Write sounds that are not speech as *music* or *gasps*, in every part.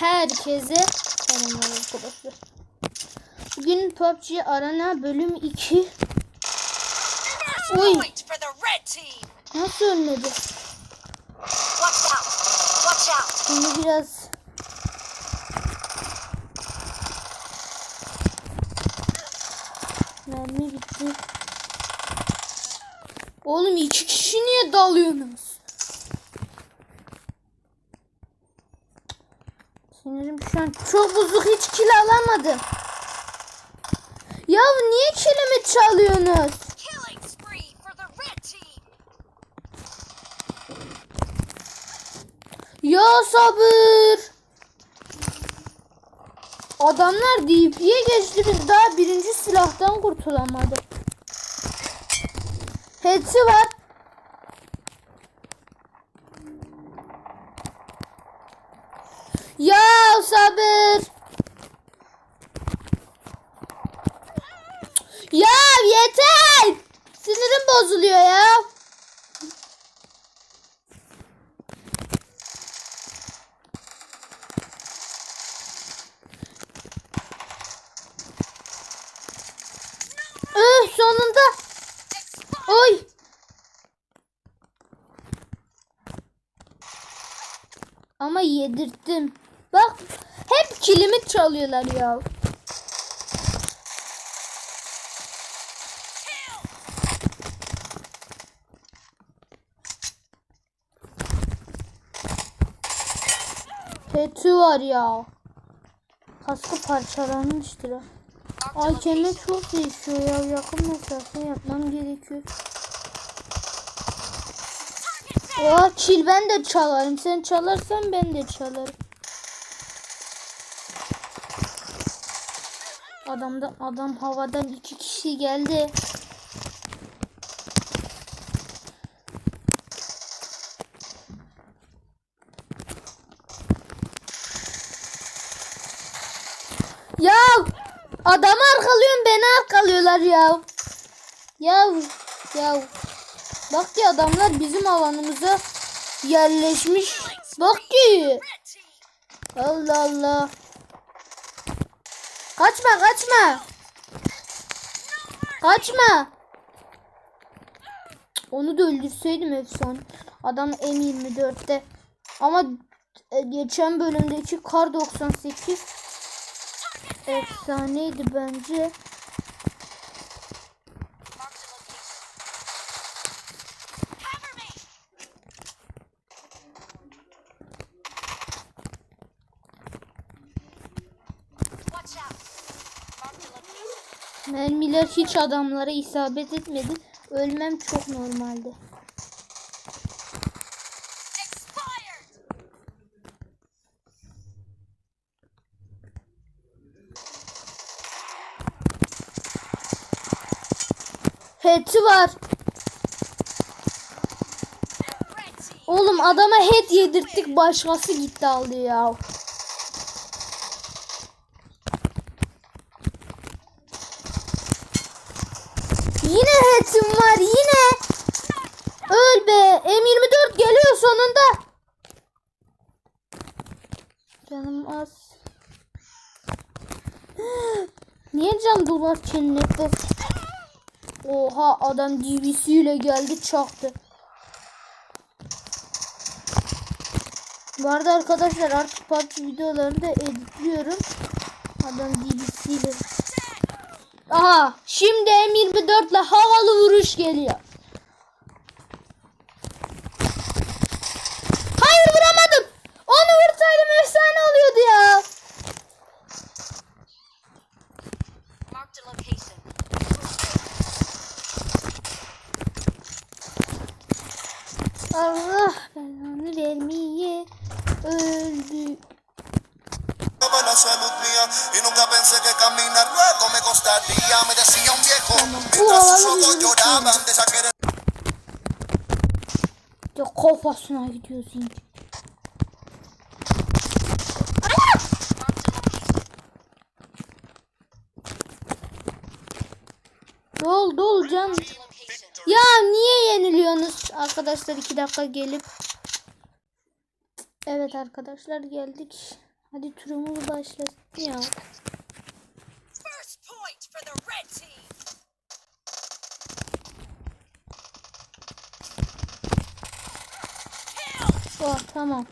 herkese selamlar arkadaşlar. Bugün PUBG Arena bölüm 2. First Oy. Nasıl ölmedi? Şimdi biraz Mermi bitti. Oğlum iki kişi niye dalıyorsunuz? Çok bozuk hiç kill alamadım. Ya niye kilimi çalıyorsunuz? Ya sabır. Adamlar DP'ye geçti biz daha birinci silahtan kurtulamadık. Hepsi var. Ya sabır. Ya yeter. Sinirim bozuluyor ya. Öh sonunda. Oy. Ama yedirttim. Bak hep kilimi çalıyorlar ya. Petü var ya. Kaskı parçalanmıştır. Ay kendine çok değişiyor ya. Yakın mesafe yapmam gerekiyor. Oha kill ben de çalarım. Sen çalarsan ben de çalarım. Adamda adam havadan iki kişi geldi. Ya adamı beni arkalıyorlar ya. Ya ya. Bak ki adamlar bizim alanımıza yerleşmiş. Bak ki. Allah Allah. Kaçma kaçma. Kaçma. Onu da öldürseydim efsane. Adam M24'te. Ama e, geçen bölümdeki Kar 98 efsaneydi bence. Mermiler hiç adamlara isabet etmedi. Ölmem çok normaldi. Head'i var. Oğlum adama head yedirttik başkası gitti aldı ya. Head'im var yine. Öl be. M24 geliyor sonunda. Canım az. *gasps* Niye can dolar cennette? Oha adam DVC ile geldi çaktı. Bu arada arkadaşlar artık PUBG videolarını da editliyorum. Adam DBC ile. Aha şimdi M24 ile havalı vuruş geliyor. Hayır vuramadım. Onu vursaydım efsane oluyordu ya. Allah belanı vermeye öldü. La salud mía y nunca pensé que caminar luego me costaría. Me decía un viejo mientras sus ojos lloraban de esa querer. Ya kafasına gidiyor zincir. Dol dol can. Ya niye yeniliyorsunuz arkadaşlar iki dakika gelip. Evet arkadaşlar geldik. Hadi turumuzu başlasın ya. Oh tamam.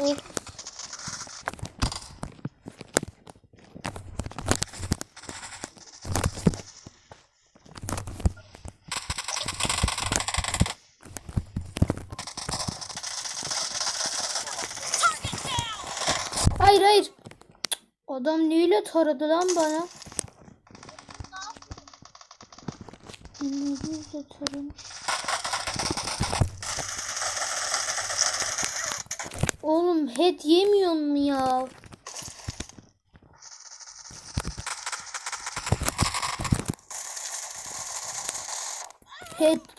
Oh. Hayır hayır. Adam neyle taradı lan bana? Taramış. Oğlum head yemiyor mu ya? Head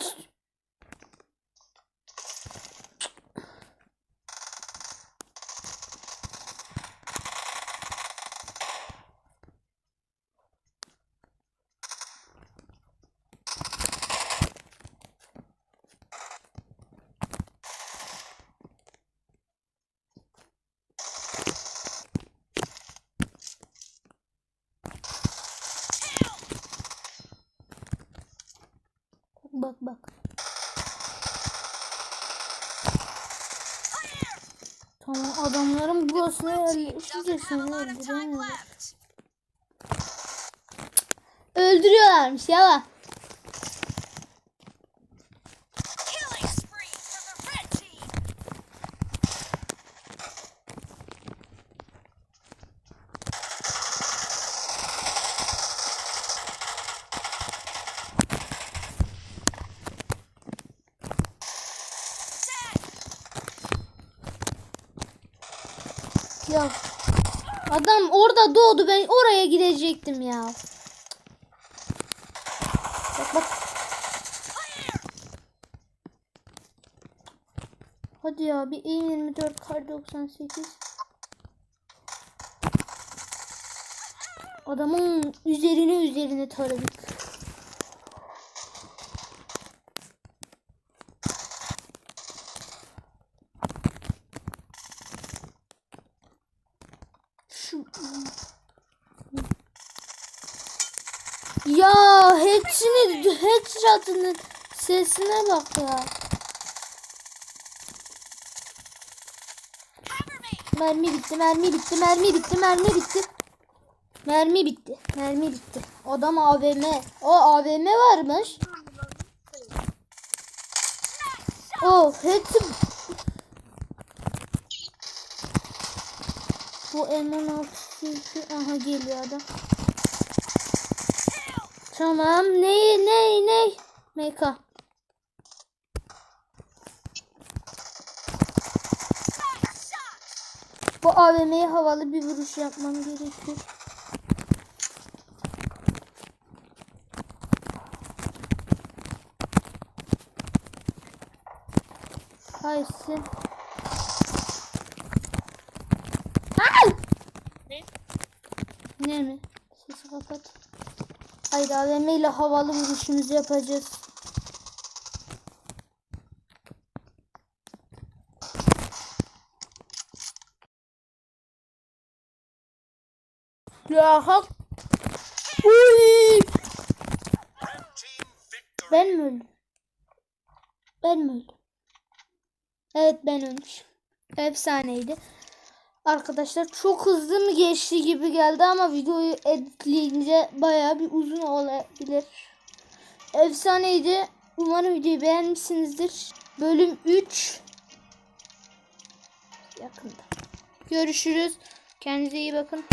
bak bak. Tamam adamların burasına yerleşince Doesn't have Ya adam orada doğdu ben oraya gidecektim ya. Bak bak. Hadi ya bir E24 kar 98. Adamın üzerine üzerine taradık. Ya hepsini headshot'ının sesine bak ya. Mermi bitti, mermi bitti, mermi bitti, mermi bitti. Mermi bitti, mermi bitti. Adam AVM. O AVM varmış. Oh, hepsi... Bu M16 çünkü... Aha geliyor adam. Tamam, ne, ne, ne? Meka. Bu AVM'ye havalı bir vuruş yapmam gerekiyor. Haysin. Ay! Ne mi? Sesi kapat. Hayır AVM ile havalı vuruşumuzu yapacağız. Ya hak. Ben mi öldüm? Ben mi öldüm? Evet ben ölmüşüm. Efsaneydi. Arkadaşlar çok hızlı mı geçti gibi geldi ama videoyu editleyince bayağı bir uzun olabilir. Efsaneydi. Umarım videoyu beğenmişsinizdir. Bölüm 3 yakında. Görüşürüz. Kendinize iyi bakın.